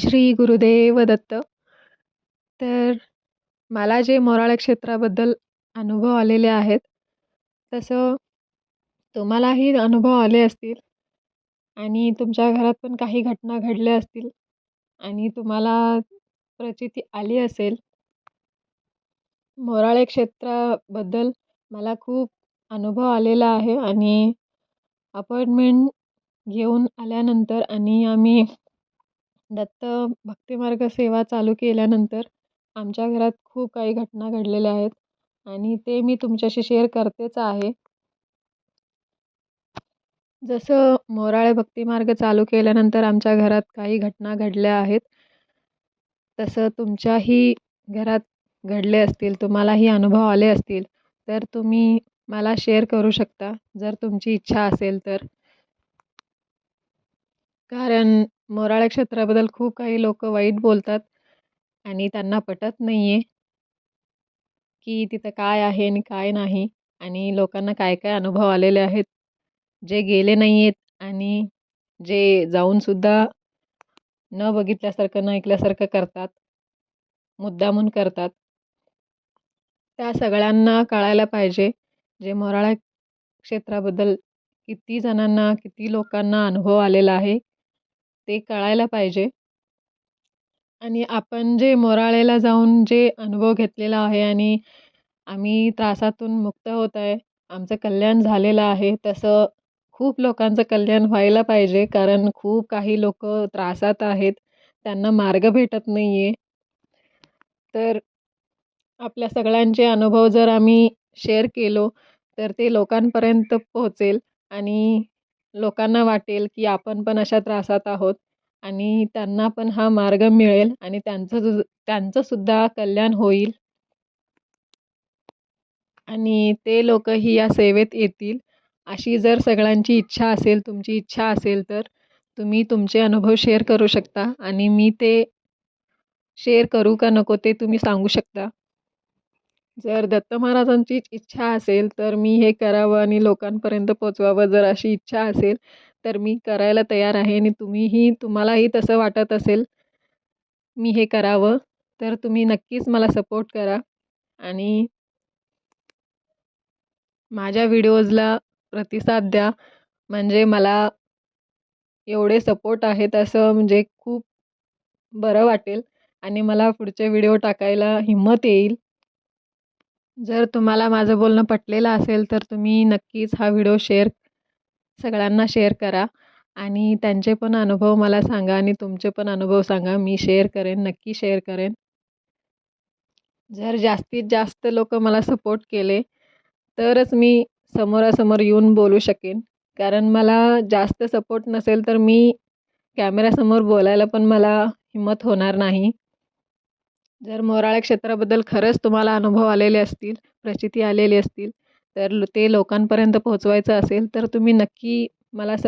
श्री गुरुदेव दत्त. तर मला जे मोराळ क्षेत्राबद्दल अनुभव आलेले आहेत तसं तुम्हालाही अनुभव आले असतील आणि तुमच्या घरात पण काही घटना घडल्या असतील आणि तुम्हाला प्रचिती आली असेल मोराळे क्षेत्राबद्दल मला खूप अनुभव आलेला आहे आणि अपॉइंटमेंट घेऊन आल्यानंतर आणि आम्ही दत्त भक्तिमार्ग सेवा चालू केल्यानंतर आमच्या घरात खूप काही घटना घडलेल्या आहेत आणि ते मी तुमच्याशी शेअर करतेच आहे. जसं मोराळे भक्तिमार्ग चालू केल्यानंतर आमच्या घरात काही घटना घडल्या आहेत. तसं तुमच्याही घरात घडले असतील तुम्हालाही अनुभव आले असतील तर तुम्ही मला शेअर करू शकता जर तुमची इच्छा असेल तर. कारण मोराळे क्षेत्राबद्दल खूप काही लोक वाईट बोलतात आणि त्यांना पटत नाही आहे की तिथं काय आहे आणि काय नाही आणि लोकांना काय काय अनुभव आलेले आहेत जे गेले नाही आहेत आणि जे जाऊनसुद्धा न बघितल्यासारखं न ऐकल्यासारखं करतात मुद्दामून करतात. त्या सगळ्यांना कळायला पाहिजे जे मोराळा क्षेत्राबद्दल किती जणांना किती लोकांना अनुभव आलेला आहे ते कळायला पाहिजे. आणि आपण जे मोराळेला जाऊन जे अनुभव घेतलेला आहे आणि आम्ही त्रासातून मुक्त होत आहे आमचं कल्याण झालेलं आहे तसं खूप लोकांचं कल्याण व्हायला पाहिजे कारण खूप काही लोक त्रासात आहेत त्यांना मार्ग भेटत नाही आहे तर आपल्या सगळ्यांचे अनुभव जर आम्ही शेअर केलो तर ते लोकांपर्यंत पोहोचेल आणि लोकांना वाटेल की आपण पण अशा त्रासात आहोत आणि त्यांना पण हा मार्ग मिळेल आणि त्यांचं जु त्यांचंसुद्धा कल्याण होईल. आणि ते लोकही या सेवेत येतील. अशी जर सगळ्यांची इच्छा असेल तुमची इच्छा असेल तर तुम्ही तुमचे अनुभव शेअर करू शकता आणि मी ते शेअर करू का नको ते तुम्ही सांगू शकता. जर दत्त महाराजांचीच इच्छा असेल तर मी हे करावं आणि लोकांपर्यंत पोचवावं जर अशी इच्छा असेल तर मी करायला तयार आहे आणि तुम्हीही तुम्हालाही तसं वाटत असेल मी हे करावं तर तुम्ही नक्कीच मला सपोर्ट करा. आणि माझ्या व्हिडिओजला प्रतिसाद द्या. म्हणजे मला एवढे सपोर्ट आहेत असं म्हणजे खूप बरं वाटेल. आणि मला पुढचे व्हिडिओ टाकायला हिंमत येईल. जर तुम्हाला माझं बोलणं पटलेलं असेल तर तुम्ही नक्कीच हा व्हिडिओ शेअर सगळ्यांना शेअर करा. आणि त्यांचे पण अनुभव मला सांगा आणि तुमचे पण अनुभव सांगा. मी शेअर करेन नक्की शेअर करेन. जर जास्तीत जास्त लोक मला सपोर्ट केले तरच मी समोरासमोर येऊन बोलू शकेन. कारण मला जास्त सपोर्ट नसेल तर मी कॅमेऱ्यासमोर बोलायला पण मला हिंमत होणार नाही. जर मोराळे क्षेत्राबद्दल खरंच तुम्हाला अनुभव आलेले असतील प्रचिती आलेली असतील तर ते लोकांपर्यंत पोहोचवायचं असेल तर तुम्ही नक्की मला स